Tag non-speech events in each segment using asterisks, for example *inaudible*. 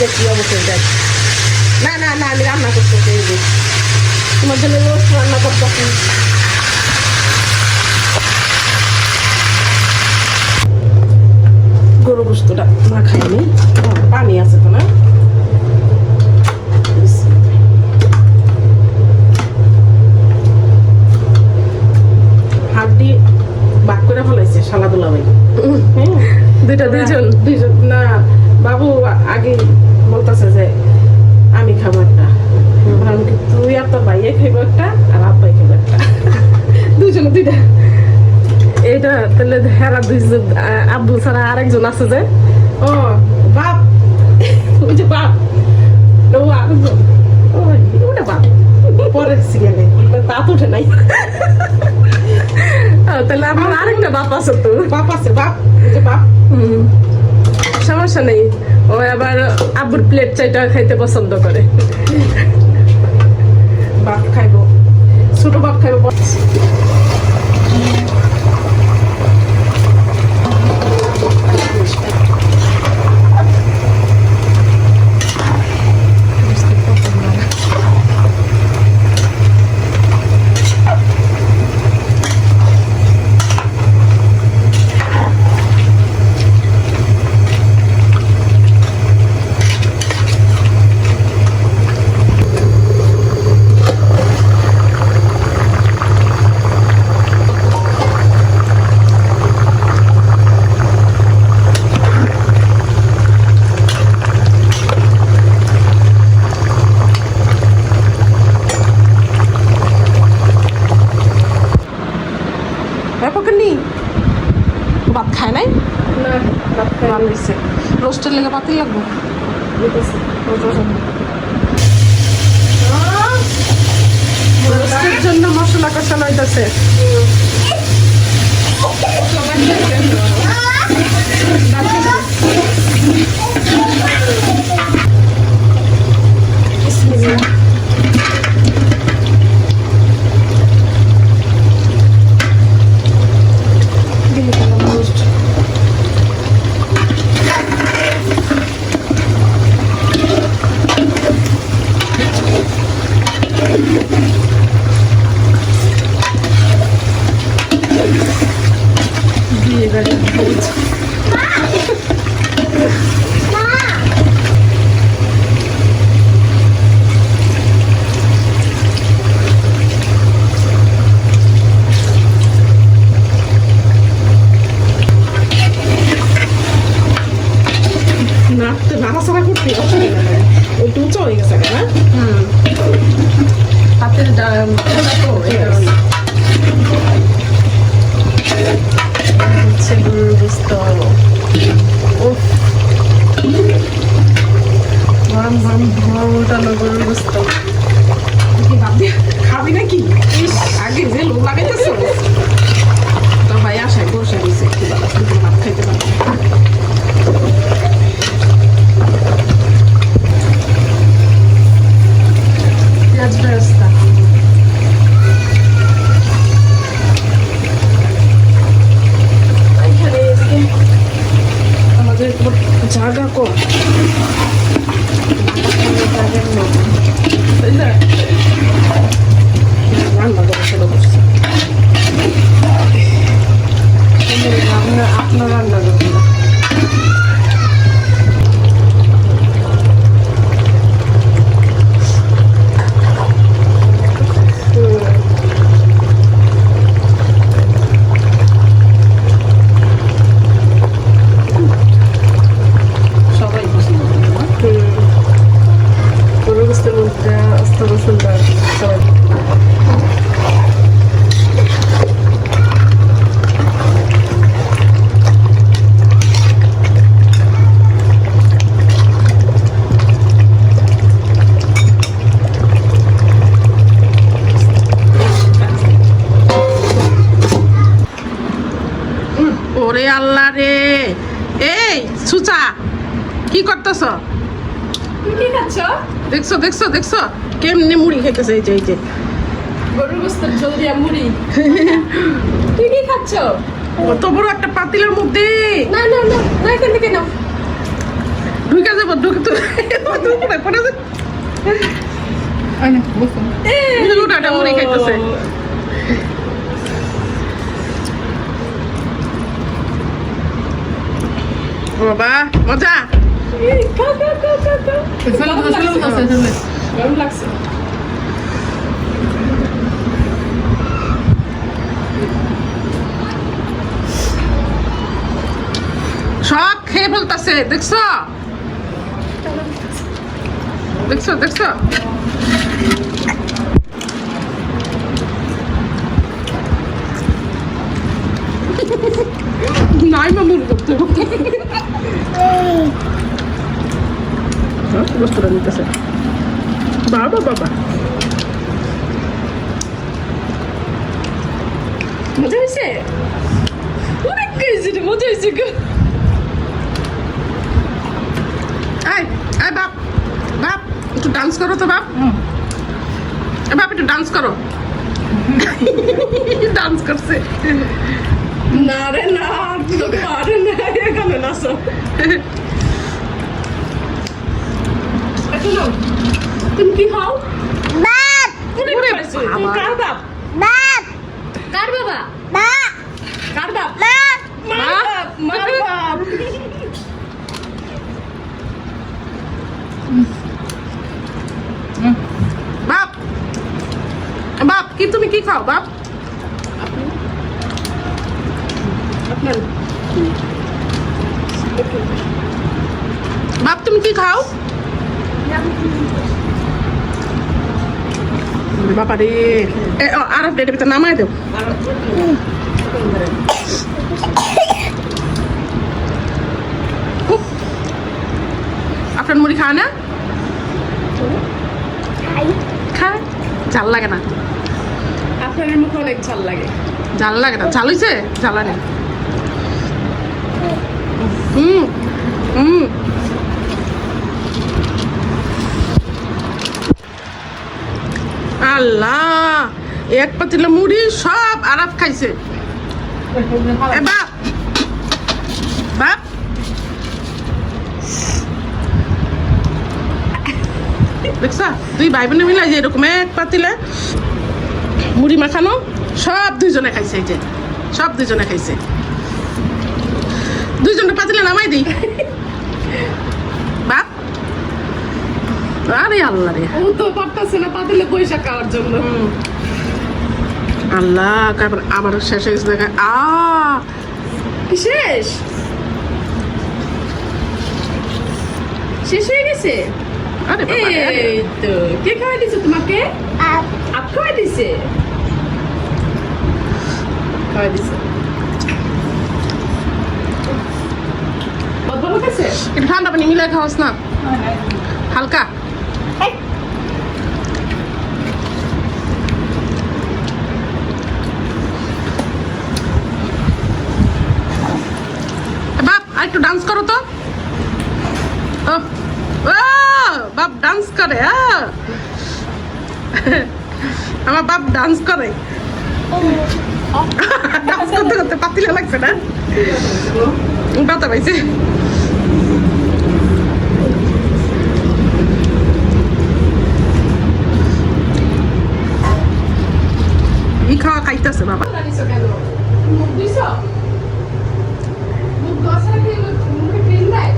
যে কি অবস্থা দেখ না না না আমি রান্না করতে চাই তোমার জন্য রোস্ট রান্না করতেছি গরু গোস্তটা না। খাইনি ও, পানি আছে তো না? ভাইয়ে খাইবো একটা আর আব্বাই খাইবো একটা। দুইজন দুইটা। এইটা তাহলে হেরা দুইজন আ- আব্বু ছাড়া আরেকজন আছে যে। ও বাপ। ওই যে বাপ। ও আরেকজন। ওটা বাপ। পরের সিরিয়ালে তা উঠে নাই। তাহলে আমার আরেকটা বাপ আছে তো। বাপ আছে বাপ। যে বাপ। সমস্যা নেই। ও আবার আব্বুর প্লেট চাইটা খাইতে পছন্দ করে। বাপ খাইব ছোট বাপ খাইবো। ব্যাপারখানি ভাত খায় নাই? না বাপ খাইবো ভালো হয়েছে। রোস্টের লেগে পাতি লাগবো? রোস্টের জন্য মশলা কষানো হইতেছে। বিয়ে সুচা কি করতেছ? কি খাচ্ছ? দেখছ দেখছ দেখছ? কেমনে মুড়ি খেতেছে এই যে এই যে। গরুর দিয়া মুড়ি? *laughs* তুই কি খাচ্ছ? কত বড় একটা পাতিলের মধ্যে। না না না না এখান থেকে নাও। ঢুকে যাব ঢুকে তো পড়ে যাবে লুটাটা মুড়ি খাইতেছে বাবা মজা এই, খাও, খাও, খাও, খাও, খাও। ফেলে দাও ফেলে দাও ফেলে গরম লাগছে সব খেয়ে ফেলতেছে দেখছ? দেখছ দেখছ? *laughs* নাই মামুর করতে বস্তুটা নিতেছে বাবা বাবা। মজা হয়েছে? অনেক হয়েছে রে, মজা হয়েছে গো। আয় আয় বাপ বাপ একটু ডান্স করো তো বাপ। এ বাপ একটু ডান্স করো। *laughs* ডান্স করছে। না রে না পারে না। এখানে নাচো। *laughs* শোনো তুমি কি খাও তুমি। কার বাপ? বাপ! কার বাবা? বাপ? কার বাপ? বাপ মার বাপ? বাপ বাপ! বাপ কি তুমি কি খাও বাপ? বাপ তুমি কি খাও? বাবা রে। এ ও, আর প্লেটের ভিতরে দেও উফ। আপনার মুড়ি খায় না? খায়? ঝাল লাগে না। আপনার মুখে অনেক ঝাল লাগে। ঝাল লাগে না। ঝাল হয়েছে ঝালা নেই হুম হুম। আল্লাহ, এক পাতিলা মুড়ি, সব আরাফ খাইছে। তুই ভাই বোনে মিলে যে এরকম এক পাতিলে মুড়ি মাখানো, সব দুইজনে খাইছে এই যে। সব দুইজনে খাইছে। দুইজনে পাতিলে নামাই দিই। আরে আল্লাহ রে। ও তো পারতাছে না পাতিলে পয়সা খাওয়ার জন্য। আল্লাহ তারপর আবার শেষ হয়ে গেছে দেখা। আ! কি শেষ? শেষ হয়ে গেছে? আরে। এই তো কে খাওয়াই দিছে তোমাকে? আপ। খাওয়াই দিছে? খাওয়াই দিছে। ঠান্ডা পানি মিলাই খাওয়াস না। হালকা? বাপ আর একটু ডান্স করো তো। বাপ ডান্স করে আমার বাপ ডান্স করে। *laughs* ডান্স করতে করতে পাতিলে লাগছে না। ব্যথা পাইছে ই খাওয়া খাইতেছে বাবা জানিছো কেন মুখ দিছো মুখ দশা কি মুখে ক্রিম দেয় ময়লা খেয়ে মুখ দেয়?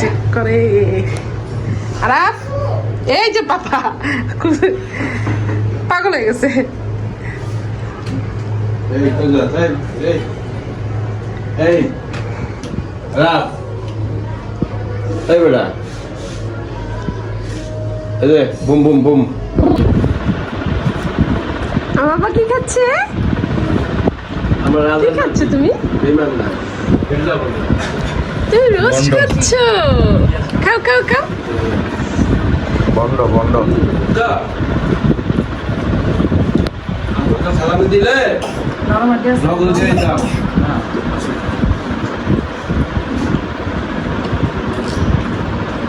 চেক করে আরাফ এই যে পাপা পাগল হয়ে গেছে. Ei. Raf. Ei, বেটা। এই যে, বুম বুম বুম বাবা কি খাচ্ছে? আমার কি রাজা খাচ্ছে তুমি? তুমি রোজ খাচ্ছ। খাও খাও খাও। বন্ধ বন্ধ। যা। সালামি দিলে। নগদ দিয়ে দাও।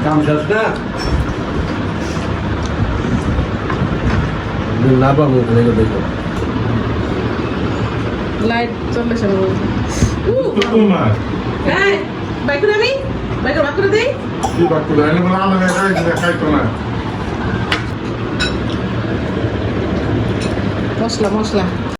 কাম শেষ না? না পাবো দেখো দেখো লাইট চলে সে এই, বাইকুন আমি বাইকে ভাগ করে দিই? কি বাদ করে এনে বলে আলাদা খাইছে খাইতো না। মশলা মশলা।